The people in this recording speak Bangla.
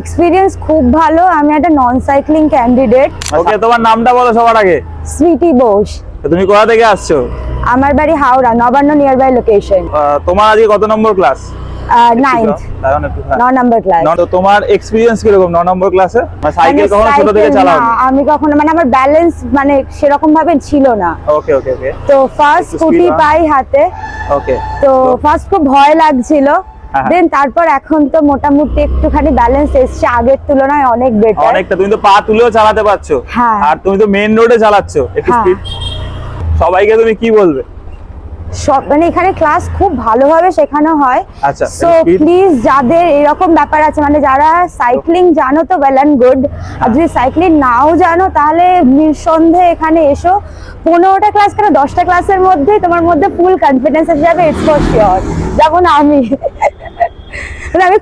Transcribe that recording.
এক্সপিরিয়েন্স খুব ভালো। আমি একটা নন সাইক্লিং ক্যান্ডিডেট ওকে তোমার নামটা বলো সবার আগে। স্মৃতি বোস। তুমি কোথা থেকে আসছো? আমার বাড়ি Howrah Nabanna near by location তোমার আজকে কত নম্বর ক্লাস হ্যাঁ। তোমার এক্সপিরিয়েন্স কীরকম? ন নম্বর ক্লাসে সাইকেল কখনো ছোট থেকে চালাও আমি কখনো মানে আমার ব্যালেন্স মানে সেরকম ভাবে ছিল না। ওকে ওকে ওকে তো ফার্স্ট স্কুটি পাই হাতে। ওকে তো ফার্স্ট খুব ভয় লাগছিল। দেন তারপর এখন তো মোটামুটি একটুখানি ব্যালেন্স এসছে আগের তুলনায় অনেক বেটার অনেকটা তুমি তো পা তুলেও চালাতে পারছ। হ্যাঁ। আর তুমি তো মেইন রোডে চালাচ্ছো একটু হ্যাঁ। স্পিড সবাইকে তুমি কি বলবে? সব মানে এখানে ক্লাস খুব ভালোভাবে শেখানো হয়। আচ্ছা, সো প্লিজ যাদের এরকম ব্যাপার আছে মানে যারা সাইক্লিং জানো তো ওয়েল অ্যান্ড গুড আর যদি সাইক্লিং নাও জানো তাহলে নিঃসন্দেহে এখানে এসো। পনেরোটা ক্লাস কেন? দশটা ক্লাসের মধ্যেই তোমার মধ্যে ফুল কনফিডেন্স এসে যাবে ইটস ফর শিওর যেমন আমি। মানে আমি